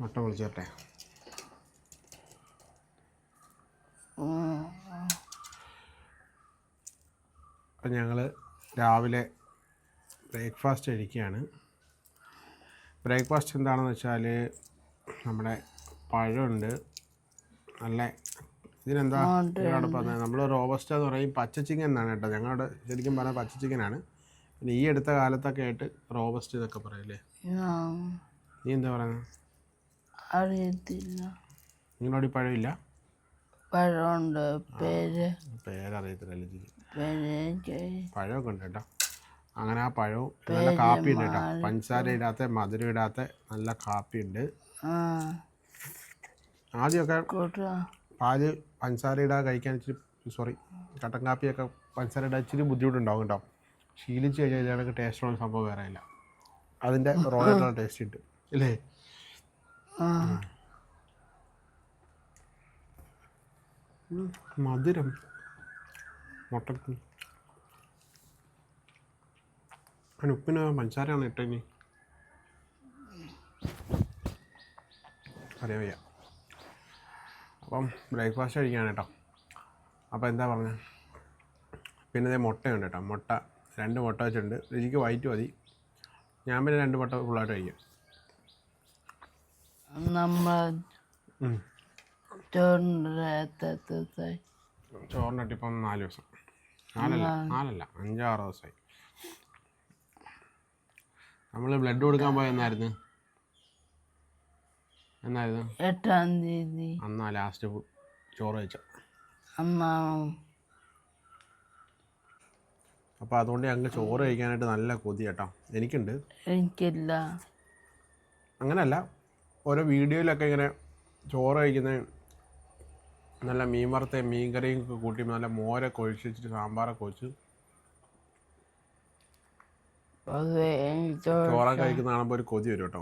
മുട്ട പൊളിച്ചോട്ടെ. അപ്പം ഞങ്ങൾ രാവിലെ ബ്രേക്ക്ഫാസ്റ്റ് കഴിക്കുകയാണ്. ബ്രേക്ക്ഫാസ്റ്റ് എന്താണെന്ന് വെച്ചാൽ നമ്മുടെ പഴമുണ്ട്. നല്ല ഇതിനെന്താ ഇവിടെ പറഞ്ഞത്? നമ്മൾ റോബസ്റ്റ് എന്ന് പറയും പച്ച ചിക്കൻ എന്നാണ് കേട്ടോ. ഞങ്ങളുടെ ശരിക്കും പറഞ്ഞാൽ പച്ച ചിക്കനാണ്. പിന്നെ ഈ അടുത്ത കാലത്തൊക്കെ ആയിട്ട് റോബസ്റ്റ് എന്നൊക്കെ പറയില്ലേ നീ എന്താ പറയുന്നത് അറിയത്തില്ല. നിങ്ങളോട് പഴമില്ല? പഴമുണ്ട്. പേര് പേരറിയത്തില്ല പഴമൊക്കെ ഉണ്ട് കേട്ടോ. അങ്ങനെ ആ പഴവും നല്ല കാപ്പി ഉണ്ട് കേട്ടോ. പഞ്ചസാര ഇടാത്ത മധുരം ഇടാത്ത നല്ല കാപ്പി ഉണ്ട്. ആദ്യമൊക്കെ പാൽ പഞ്ചസാര ഇടാതെ കഴിക്കാൻ ഇച്ചിരി സോറി കട്ടൻ കാപ്പിയൊക്കെ പഞ്ചസാര ഇടാൻ ഇച്ചിരി ബുദ്ധിമുട്ടുണ്ടാവും കേട്ടോ. ശീലിച്ച് കഴിഞ്ഞാൽ ഇതിനൊക്കെ ടേസ്റ്റുള്ള സംഭവം വേറെ ഇല്ല. അതിന്റെ റോയായിട്ടുള്ള ടേസ്റ്റ് ഉണ്ട്. ഉം, മധുരം. മുട്ടക്ക്. അതിന് ഉപ്പിന് പഞ്ചസാരയാണ് ഇട്ടനി. അറിയാൻ വയ്യ. അപ്പം ബ്രേക്ക്ഫാസ്റ്റ് കഴിക്കുകയാണ് കേട്ടോ. അപ്പോൾ എന്താ പറഞ്ഞത് പിന്നെ ഇതേ മുട്ടയുണ്ട് കേട്ടോ. മുട്ട. രണ്ട് മുട്ട വെച്ചിട്ടുണ്ട്. രുചിക്ക് വൈറ്റ് മതി. ഞാൻ പിന്നെ രണ്ട് മുട്ട ഫുള്ളായിട്ട് കഴിക്കും. നമ്മൾ. ചോറിന്റെ ഇപ്പം നാല് ദിവസം. നാലല്ല നാലല്ല അഞ്ചാറ് ദിവസമായി. നമ്മൾ ബ്ലഡ് കൊടുക്കാൻ പോയെന്നായിരുന്നു എന്നായിരുന്നു? എട്ടാം തീയതി. അന്നാ ലാസ്റ്റ് ചോറ് കഴിച്ച അപ്പോൾ അതുകൊണ്ട് ഞങ്ങൾക്ക് ചോറ് കഴിക്കാനായിട്ട് നല്ല കൊതി കേട്ടോ. എനിക്കുണ്ട്. എനിക്കില്ല. അങ്ങനെയല്ല ഓരോ വീഡിയോയിലൊക്കെ ഇങ്ങനെ ചോറ് കഴിക്കുന്ന നല്ല മീൻ വറുത്തയും മീൻ കറിയും ഒക്കെ കൂട്ടി നല്ല മോരൊക്കെ ഒഴിച്ച് വെച്ചിട്ട് സാമ്പാറൊക്കെ ഒഴിച്ച് ചോറൊക്കെ കഴിക്കുന്ന കാണുമ്പോൾ ഒരു കൊതി വരും കേട്ടോ.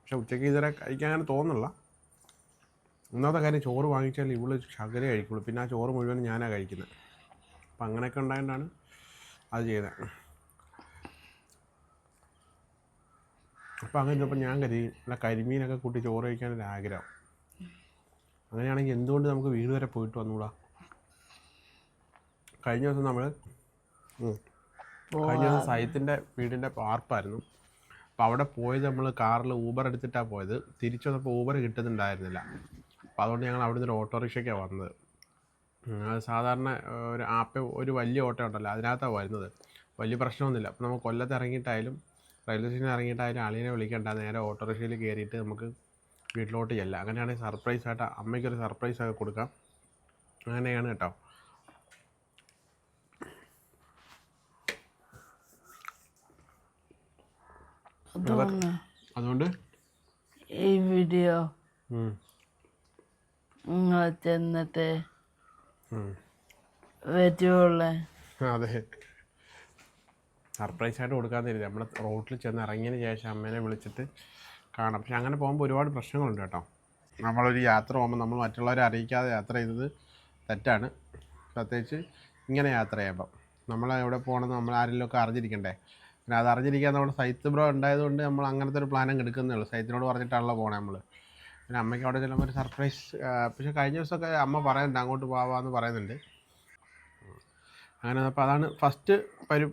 പക്ഷെ ഉച്ചയ്ക്ക് ഇതുവരെ കഴിക്കാൻ അങ്ങനെ തോന്നുന്നില്ല. ഒന്നാമത്തെ കാര്യം ചോറ് വാങ്ങിച്ചാൽ ഇവൾ ശകരെ കഴിക്കുള്ളൂ. പിന്നെ ആ ചോറ് മുഴുവൻ ഞാനാണ് കഴിക്കുന്നത് അപ്പം അങ്ങനെയൊക്കെ ഉണ്ടായതുകൊണ്ടാണ് അത് ചെയ്തത് അപ്പം അങ്ങനെ ചിലപ്പോൾ ഞാൻ കരുതി നല്ല കരിമീനൊക്കെ കൂട്ടി ചോറ് കഴിക്കാനൊരു ആഗ്രഹം. അങ്ങനെയാണെങ്കിൽ എന്തുകൊണ്ട് നമുക്ക് വീട് വരെ പോയിട്ട് വന്നൂടാ? കഴിഞ്ഞ ദിവസം നമ്മൾ കഴിഞ്ഞ ദിവസം സൈത്തിന്റെ വീടിന്റെ പാർപ്പായിരുന്നു. അപ്പോൾ അവിടെ പോയത് നമ്മൾ കാറിൽ ഊബർ എടുത്തിട്ടാണ് പോയത്. തിരിച്ചു വന്നപ്പോൾ ഊബർ കിട്ടുന്നുണ്ടായിരുന്നില്ല. അപ്പോൾ അതുകൊണ്ട് ഞങ്ങൾ അവിടെ നിന്ന് ഒരു ഓട്ടോറിക്ഷയ്ക്കാണ് വന്നത്. സാധാരണ ഒരു ആപ്പ് ഒരു വലിയ ഓട്ടോ ഉണ്ടല്ലോ അതിനകത്താണ് വരുന്നത്. വലിയ പ്രശ്നമൊന്നുമില്ല. അപ്പോൾ നമ്മൾ കൊല്ലത്ത് ഇറങ്ങിയിട്ടായാലും റെയിൽവേ സ്റ്റേഷനിൽ ഇറങ്ങിയിട്ട് അതിൽ അളിയനെ വിളിക്കണ്ട നേരെ ഓട്ടോറിക്ഷയിൽ കയറിയിട്ട് നമുക്ക് വീട്ടിലോട്ട് ചെല്ലാം. അങ്ങനെയാണെങ്കിൽ സർപ്രൈസ് ആയിട്ട് അമ്മയ്ക്കൊരു സർപ്രൈസ് ഒക്കെ കൊടുക്കാം. അങ്ങനെയാണ് കേട്ടോ. അതുകൊണ്ട്? ഈ വീഡിയോ നിങ്ങൾ ചെന്നിട്ട് അതെ. സർപ്രൈസ് ആയിട്ട് കൊടുക്കാൻ തരുത് നമ്മൾ റോട്ടിൽ ചെന്ന് ഇറങ്ങിയതിന് ശേഷം അമ്മേനെ വിളിച്ചിട്ട് കാണാം. പക്ഷെ അങ്ങനെ പോകുമ്പോൾ ഒരുപാട് പ്രശ്നങ്ങളുണ്ട് കേട്ടോ. നമ്മളൊരു യാത്ര പോകുമ്പോൾ നമ്മൾ മറ്റുള്ളവരെ അറിയിക്കാതെ യാത്ര ചെയ്തത് തെറ്റാണ്. പ്രത്യേകിച്ച് ഇങ്ങനെ യാത്ര ചെയ്യുമ്പോൾ നമ്മൾ എവിടെ പോകണമെന്ന് നമ്മൾ ആരെങ്കിലുമൊക്കെ അറിഞ്ഞിരിക്കണ്ടേ? പിന്നെ അത് അറിഞ്ഞിരിക്കാൻ നമ്മുടെ സൈത്ത് ബ്രോ ഉണ്ടായതുകൊണ്ട് നമ്മൾ അങ്ങനത്തെ ഒരു പ്ലാനും എടുക്കുന്നേ ഉള്ളൂ. സൈത്തിനോട് പറഞ്ഞിട്ടാണല്ലോ പോകണേ നമ്മൾ പിന്നെ അമ്മയ്ക്ക് അവിടെ ചെല്ലുമ്പോൾ ഒരു സർപ്രൈസ് പക്ഷേ കഴിഞ്ഞ ദിവസമൊക്കെ അമ്മ പറയുന്നുണ്ട് അങ്ങോട്ട് പോവാന്ന് പറയുന്നുണ്ട്. അങ്ങനെ അപ്പോൾ അതാണ് ഫസ്റ്റ് പരി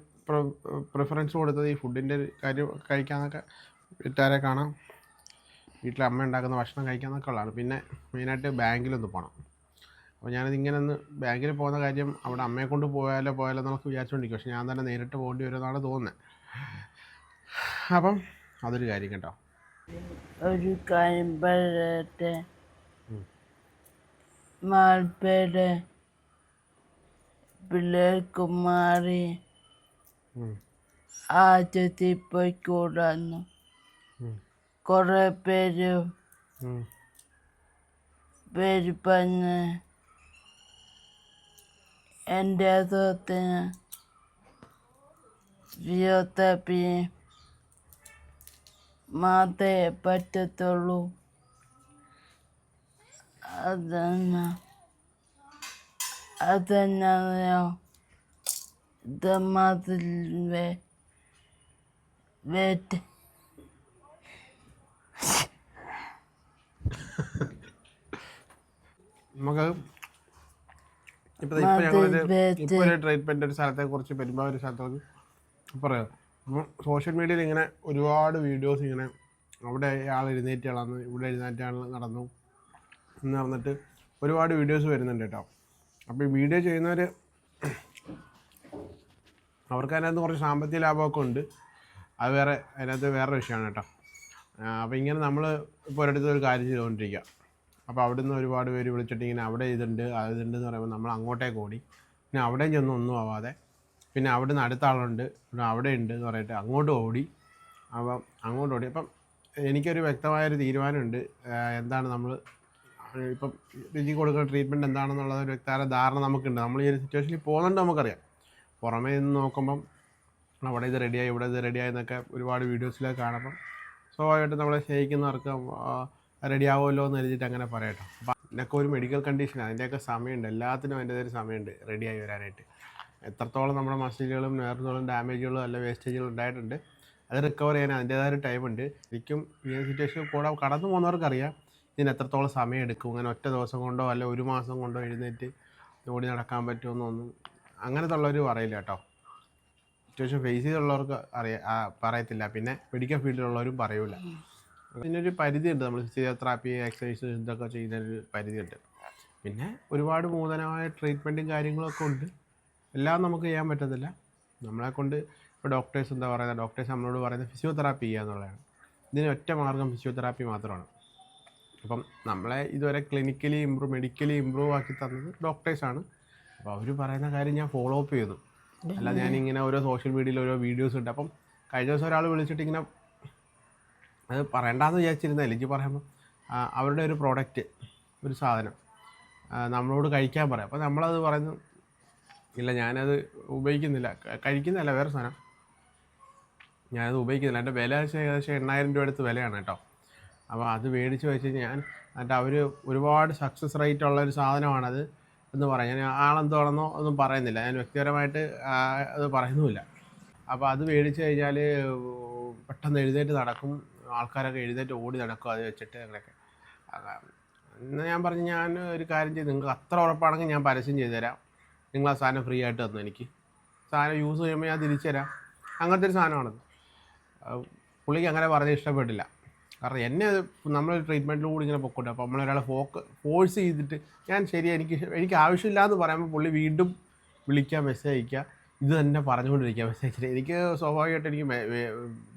പ്രിഫറൻസ് കൊടുത്തത് ഈ ഫുഡിന്റെ കാര്യം കഴിക്കാനൊക്കെ വീട്ടുകാരെ കാണാം. വീട്ടിലെ അമ്മ ഉണ്ടാക്കുന്ന ഭക്ഷണം കഴിക്കാന്നൊക്കെ ഉള്ളതാണ്. പിന്നെ മെയിനായിട്ട് ബാങ്കിലൊന്ന് പോകണം അപ്പോൾ ഞാനിത് ഇങ്ങനെ ഒന്ന് ബാങ്കിൽ പോകുന്ന കാര്യം അവിടെ അമ്മയെ കൊണ്ട് പോയാലോ പോയാലോ എന്നൊക്കെ വിചാരിച്ചുകൊണ്ടിരിക്കും പക്ഷെ ഞാൻ തന്നെ നേരിട്ട് പോകേണ്ടി വരുമെന്നാണ് തോന്നുന്നത് അപ്പം അതൊരു കാര്യം കേട്ടോ. ഒരു കാര്യം പറയട്ടെ? മാൽപ്പേടെ പിള്ളേർക്ക് മാറി. ആദ്യത്തിൽ പോയിക്കൂടാന്നു ഉം. കുറേ പേര് ഉം. പേര് പറഞ്ഞ് എന്റെ അസുഖത്തിന് ഫിസിയോതെറാപ്പി മാത്രമേ പറ്റത്തുള്ളൂ. അതന്നെ? അതെന്നാ Damadil ve ve നമുക്ക് ഇപ്പൊ ഇപ്പൊ ഞങ്ങളൊരു ഇപ്പൊ ഒരു ട്രീറ്റ്മെന്റ് ഒരു സ്ഥലത്തെ കുറിച്ച് പെരുമ്പാവൂർ ഒരു സ്ഥലത്തെ പറയാം. അപ്പം സോഷ്യൽ മീഡിയയിൽ ഇങ്ങനെ ഒരുപാട് വീഡിയോസ് ഇങ്ങനെ അവിടെ ആൾ എഴുന്നേറ്റ് ഇവിടെ എഴുന്നേറ്റ് ആൾ നടന്നു എന്ന് പറഞ്ഞിട്ട് ഒരുപാട് വീഡിയോസ് വരുന്നുണ്ട് കേട്ടോ. അപ്പോൾ ഈ വീഡിയോ ചെയ്യുന്നവർ അവർക്ക് അതിനകത്ത് കുറച്ച് സാമ്പത്തിക ലാഭമൊക്കെ ഉണ്ട്. അത് വേറെ അതിനകത്ത് വേറെ വിഷയമാണ് കേട്ടോ. അപ്പോൾ ഇങ്ങനെ നമ്മൾ ഇപ്പോൾ ഒരിടത്ത് ഒരു കാര്യം ചെയ്തുകൊണ്ടിരിക്കുക അപ്പോൾ അവിടെ നിന്ന് ഒരുപാട് പേര് വിളിച്ചിട്ട് ഇങ്ങനെ അവിടെ ഇതുണ്ട് അത് ഇതുണ്ട് എന്ന് പറയുമ്പോൾ നമ്മൾ അങ്ങോട്ടേക്ക് ഓടി. പിന്നെ അവിടെയും ചെന്ന് ഒന്നും ആവാതെ പിന്നെ അവിടെ നിന്ന് അടുത്ത ആളുണ്ട് പിന്നെ അവിടെ ഉണ്ട് എന്ന് പറഞ്ഞിട്ട് അങ്ങോട്ട് ഓടി. അപ്പം അങ്ങോട്ട് ഓടി. അപ്പം എനിക്കൊരു വ്യക്തമായൊരു തീരുമാനമുണ്ട്. എന്താണ് നമ്മൾ ഇപ്പം രുചി കൊടുക്കുന്ന ട്രീറ്റ്മെന്റ് എന്താണെന്നുള്ളത് ഒരു വ്യക്തമായ ധാരണ നമുക്കുണ്ട്. നമ്മൾ ഈ ഒരു സിറ്റുവേഷനിൽ പോകുന്നുണ്ട് നമുക്കറിയാം. പുറമേ നിന്ന് നോക്കുമ്പം അവിടെ ഇത് റെഡിയായി ഇവിടെ ഇത് റെഡിയായി എന്നൊക്കെ ഒരുപാട് വീഡിയോസിലൊക്കെ കാണുമ്പം സ്വാഭാവികമായിട്ടും നമ്മളെ സ്നേഹിക്കുന്നവർക്ക് റെഡി ആവുമല്ലോ എന്ന് എഴുതിയിട്ട് അങ്ങനെ പറയട്ടോ. അപ്പം ഇതിനൊക്കെ ഒരു മെഡിക്കൽ കണ്ടീഷൻ അതിന്റെയൊക്കെ സമയമുണ്ട്. എല്ലാത്തിനും അതിന്റെ ഒരു സമയമുണ്ട് റെഡിയായി വരാനായിട്ട്. എത്രത്തോളം നമ്മുടെ മസിലുകളും നേർന്നുകളും ഡാമേജുകളും അല്ല വേസ്റ്റേജുകളും ഉണ്ടായിട്ടുണ്ട്. അത് റിക്കവർ ചെയ്യാൻ അതിന്റേതായ ഒരു ടൈമുണ്ട് ശരിക്കും ഈ സിറ്റുവേഷൻ കൂടെ കടന്നു പോകുന്നവർക്കറിയാം ഇതിന് എത്രത്തോളം സമയം എടുക്കും. അങ്ങനെ ഒറ്റ ദിവസം കൊണ്ടോ അല്ല ഒരു മാസം കൊണ്ടോ എഴുന്നേറ്റ് ഓടി നടക്കാൻ പറ്റുമെന്നൊന്നും അങ്ങനത്തെ ഉള്ളവർ പറയില്ല കേട്ടോ സിറ്റുവേഷൻ ഫേസ് ചെയ്തുള്ളവർക്ക് അറിയ പറയത്തില്ല. പിന്നെ മെഡിക്കൽ ഫീൽഡിലുള്ളവരും പറയൂല. ഇതിനൊരു പരിധിയുണ്ട്. നമ്മൾ ഫിസിയോതെറാപ്പി എക്സസൈസ് ഇതൊക്കെ ചെയ്യുന്നൊരു പരിധിയുണ്ട്. പിന്നെ ഒരുപാട് നൂതനമായ ട്രീറ്റ്മെന്റും കാര്യങ്ങളൊക്കെ ഉണ്ട്. എല്ലാം നമുക്ക് ചെയ്യാൻ പറ്റത്തില്ല. നമ്മളെ കൊണ്ട് ഇപ്പോൾ ഡോക്ടേഴ്സ് എന്താ പറയുന്നത് ഡോക്ടേഴ്സ് നമ്മളോട് പറയുന്നത് ഫിസിയോതെറാപ്പി ചെയ്യുക എന്നുള്ളതാണ്. ഇതിന് ഒറ്റ മാർഗം ഫിസിയോതെറാപ്പി മാത്രമാണ്. അപ്പം നമ്മളെ ഇതുവരെ ക്ലിനിക്കലി ഇമ്പ്രൂവ് മെഡിക്കലി ഇമ്പ്രൂവ് ആക്കി തന്നത് ഡോക്ടേഴ്സാണ് അപ്പോൾ അവർ പറയുന്ന കാര്യം ഞാൻ ഫോളോ അപ്പ് ചെയ്തു അല്ല ഞാൻ ഇങ്ങനെ ഓരോ സോഷ്യൽ മീഡിയയിൽ ഓരോ വീഡിയോസ് ഉണ്ട്. അപ്പം കഴിഞ്ഞ ദിവസം ഒരാൾ വിളിച്ചിട്ട് ഇങ്ങനെ അത് പറയണ്ടെന്ന് വിചാരിച്ചിരുന്ന എനിക്ക് പറയുമ്പോൾ അവരുടെ ഒരു പ്രോഡക്റ്റ് ഒരു സാധനം നമ്മളോട് കഴിക്കാൻ പറയാം. അപ്പോൾ നമ്മളത് പറയുന്നു ഇല്ല ഞാനത് ഉപയോഗിക്കുന്നില്ല. കഴിക്കുന്നില്ല വേറെ സാധനം. ഞാനത് ഉപയോഗിക്കുന്നില്ല. എന്റെ വില ഏകദേശം എണ്ണായിരം രൂപ അടുത്ത് വിലയാണ് കേട്ടോ. അപ്പോൾ അത് മേടിച്ച് വെച്ച് ഞാൻ എന്നിട്ട് അവർ ഒരുപാട് സക്സസ് റേറ്റ് ഉള്ള ഒരു സാധനമാണത്. എന്ന് പറയാം. ഞാൻ ആളെന്തോണെന്നോ ഒന്നും പറയുന്നില്ല. ഞാൻ വ്യക്തിപരമായിട്ട് അത് പറയുന്നുമില്ല. അപ്പോൾ അത് മേടിച്ച് കഴിഞ്ഞാൽ പെട്ടെന്ന് എഴുന്നേറ്റ് നടക്കും. ആൾക്കാരൊക്കെ എഴുന്നേറ്റ് ഓടി നടക്കും അത് വെച്ചിട്ട് അങ്ങനെയൊക്കെ. എന്നാൽ ഞാൻ പറഞ്ഞു ഞാൻ ഒരു കാര്യം ചെയ്ത്. നിങ്ങൾക്ക് അത്ര ഉറപ്പാണെങ്കിൽ ഞാൻ പരസ്യം ചെയ്തുതരാം നിങ്ങൾ ആ സാധനം ഫ്രീ ആയിട്ട് തന്നു എനിക്ക്. സാധനം യൂസ് ചെയ്യുമ്പോൾ ഞാൻ തിരിച്ചു തരാം. അങ്ങനത്തെ ഒരു സാധനമാണത്. പുള്ളിക്ക് അങ്ങനെ പറഞ്ഞ് ഇഷ്ടപ്പെട്ടില്ല. കാരണം എന്നെ അത് നമ്മളൊരു ട്രീറ്റ്മെന്റിലും കൂടി ഇങ്ങനെ പൊക്കോട്ടെ. അപ്പോൾ നമ്മളൊരാളെ ഫോക്ക് ഫോഴ്സ് ചെയ്തിട്ട് ഞാൻ ശരി എനിക്ക് എനിക്ക് ആവശ്യമില്ല എന്ന് പറയുമ്പോൾ പുള്ളി വീണ്ടും വിളിക്കുക മെസ്സേജ് അയക്കുക ഇത് തന്നെ പറഞ്ഞുകൊണ്ടിരിക്കുക മെസ്സേജ് അയച്ചിട്ട് എനിക്ക് സ്വാഭാവികമായിട്ട് എനിക്ക്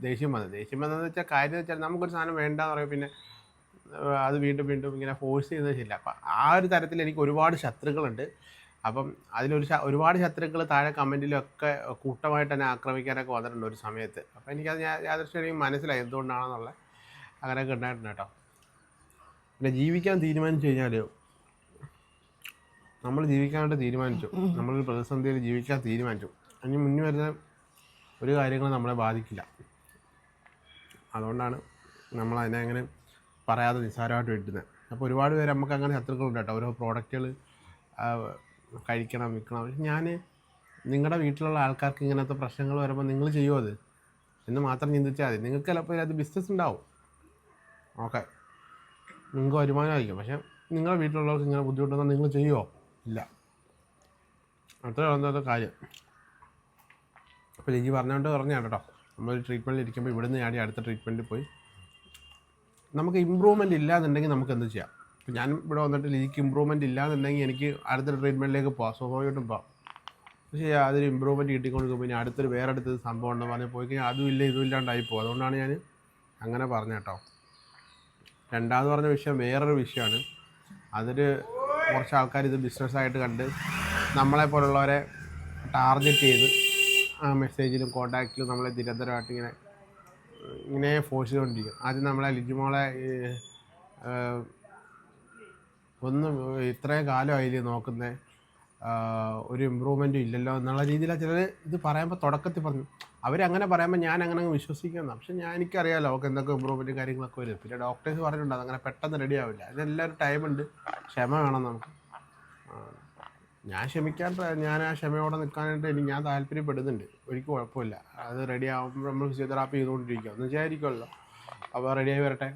ദേഷ്യം വന്നത് ദേഷ്യം വന്നതെന്ന് വെച്ചാൽ കാര്യം വെച്ചാൽ നമുക്കൊരു സാധനം വേണ്ടാന്ന് പറയുമ്പോൾ പിന്നെ അത് വീണ്ടും വീണ്ടും ഇങ്ങനെ ഫോഴ്സ് ചെയ്യുന്നത് ശരിയില്ല അപ്പം ആ ഒരു തരത്തിൽ എനിക്ക് ഒരുപാട് ശത്രുക്കളുണ്ട്. അപ്പം അതിലൊരു ഒരുപാട് ശത്രുക്കൾ താഴെ കമന്റിലൊക്കെ കൂട്ടമായിട്ട് തന്നെ ആക്രമിക്കാനൊക്കെ വന്നിട്ടുണ്ട് ഒരു സമയത്ത്. അപ്പം എനിക്കത് ഞാൻ യാദൃശ്യം മനസ്സിലായി എന്തുകൊണ്ടാണെന്നുള്ള. അങ്ങനെയൊക്കെ ഉണ്ടായിട്ടുണ്ട് കേട്ടോ. പിന്നെ ജീവിക്കാൻ തീരുമാനിച്ചു കഴിഞ്ഞാൽ നമ്മൾ ജീവിക്കാനായിട്ട് തീരുമാനിച്ചു. നമ്മളൊരു പ്രതിസന്ധിയിൽ ജീവിക്കാൻ തീരുമാനിച്ചു. അതിന് മുന്നിൽ വരുന്ന ഒരു കാര്യങ്ങളും നമ്മളെ ബാധിക്കില്ല. അതുകൊണ്ടാണ് നമ്മൾ അതിനെ അങ്ങനെ പറയാതെ നിസ്സാരമായിട്ട് വിട്ടുന്നത് അപ്പോൾ ഒരുപാട് പേര് നമുക്ക് അങ്ങനെ ശത്രുക്കളുണ്ട് കേട്ടോ. ഓരോ പ്രോഡക്റ്റുകൾ കഴിക്കണം വിൽക്കണം. പക്ഷെ ഞാൻ നിങ്ങളുടെ വീട്ടിലുള്ള ആൾക്കാർക്ക് ഇങ്ങനത്തെ പ്രശ്നങ്ങൾ വരുമ്പോൾ നിങ്ങൾ ചെയ്യുമോ അത്? എന്ന് മാത്രം ചിന്തിച്ചാൽ മതി. നിങ്ങൾക്ക് ചിലപ്പോൾ അത് ബിസിനസ് ഉണ്ടാവും. ഓക്കെ. നിങ്ങൾക്ക് വരുമാനമായിരിക്കും. പക്ഷെ നിങ്ങളുടെ വീട്ടിലുള്ളവർക്ക് ഇങ്ങനെ ബുദ്ധിമുട്ടുണ്ടെങ്കിൽ നിങ്ങൾ ചെയ്യുമോ ഇല്ല. അത്ര അന്നത്തെ കാര്യം. അപ്പോൾ ലിജി പറഞ്ഞുകൊണ്ട് പറഞ്ഞാണ് കേട്ടോ. നമ്മളൊരു ട്രീറ്റ്മെന്റിൽ ഇരിക്കുമ്പോൾ ഇവിടുന്ന് ചാടി അടുത്ത ട്രീറ്റ്മെന്റിൽ പോയി. നമുക്ക് ഇമ്പ്രൂവ്മെന്റ് ഇല്ല എന്നുണ്ടെങ്കിൽ നമുക്ക് എന്ത് ചെയ്യാം? ഇപ്പം ഞാൻ ഇവിടെ വന്നിട്ട് ലിജിക്ക് ഇമ്പ്രൂവ്മെന്റ് ഇല്ലാന്നുണ്ടെങ്കിൽ എനിക്ക് അടുത്ത ട്രീറ്റ്മെന്റിലേക്ക് പോകാം സ്വാഭാവികമായിട്ടും പോകാം പക്ഷേ അതൊരു ഇമ്പ്രൂവ്മെന്റ് കിട്ടിക്കൊണ്ടിരിക്കും പിന്നെ അടുത്തൊരു വേറെ അടുത്തൊരു സംഭവം ഉണ്ടെന്ന് പറഞ്ഞാൽ പോയി കഴിഞ്ഞാൽ അതും ഇല്ല ഇതും ഇല്ലാണ്ടായി പോകും. അതുകൊണ്ടാണ് ഞാൻ അങ്ങനെ പറഞ്ഞ കേട്ടോ. രണ്ടാമത് പറഞ്ഞ വിഷയം വേറൊരു വിഷയമാണ്. അതിൽ കുറച്ച് ആൾക്കാർ ഇത് ബിസിനസ്സായിട്ട് കണ്ട് നമ്മളെ പോലുള്ളവരെ ടാർഗറ്റ് ചെയ്ത് ആ മെസ്സേജിലും കോണ്ടാക്റ്റിലും നമ്മളെ നിരന്തരമായിട്ട് ഇങ്ങനെ ഇങ്ങനെ ഫോഴ്സ് ചെയ്തുകൊണ്ടിരിക്കും. ആദ്യം നമ്മളെ ലിജുമോളെ ഒന്നും ഇത്രയും കാലമായില്ലേ നോക്കുന്നത് ഒരു ഇമ്പ്രൂവ്മെന്റും ഇല്ലല്ലോ എന്നുള്ള രീതിയിലാണ് ചിലർ ഇത് പറയുമ്പോൾ തുടക്കത്തിൽ പറഞ്ഞു. അവരങ്ങനെ പറയുമ്പോൾ ഞാൻ അങ്ങനെ അങ്ങ് വിശ്വസിക്കുന്ന പക്ഷെ ഞാൻ എനിക്കറിയാമല്ലോ അവർക്ക് എന്തൊക്കെ ഇമ്പ്രൂവ്മെന്റും കാര്യങ്ങളൊക്കെ വരും. പിന്നെ ഡോക്ടേഴ്സ് പറഞ്ഞിട്ടുണ്ട് അതങ്ങനെ പെട്ടെന്ന് റെഡി ആവില്ല. അതിനെല്ലാവരും ടൈമുണ്ട് ക്ഷമ വേണം നമുക്ക്. ഞാൻ ക്ഷമിക്കാൻ ഞാൻ ആ ക്ഷമയോടെ നിൽക്കാനായിട്ട് എനിക്ക് ഞാൻ താല്പര്യപ്പെടുന്നുണ്ട്. എനിക്ക് കുഴപ്പമില്ല. അത് റെഡി ആകുമ്പോൾ നമ്മൾ ഫിസിയോതെറാപ്പി ചെയ്തുകൊണ്ടിരിക്കുക എന്ന് വിചാരിക്കുമല്ലോ അപ്പോൾ റെഡിയായി വരട്ടെ.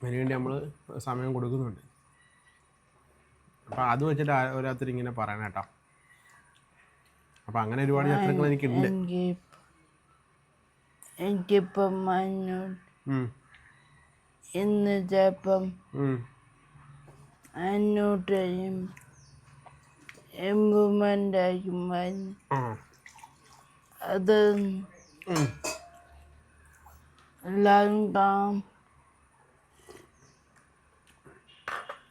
അതിനുവേണ്ടി നമ്മൾ സമയം കൊടുക്കുന്നുണ്ട്. അപ്പോൾ അത് വെച്ചിട്ട് ഒരാത്തിരി ഓരോരുത്തർ ഇങ്ങനെ പറയണം കേട്ടോ. അപ്പോൾ അങ്ങനെ ഒരുപാട് ചിത്രങ്ങൾ എനിക്കുണ്ട്. എനിക്ക് എനിക്കിപ്പം മഞ്ഞു. ഇന്ന് ചിലപ്പം ഉം. അന്നൂട്ടയും ഇമ്പ്രൂവ്മെന്റ് ആയിരിക്കും. അത്. എല്ലാവരും കാണാൻ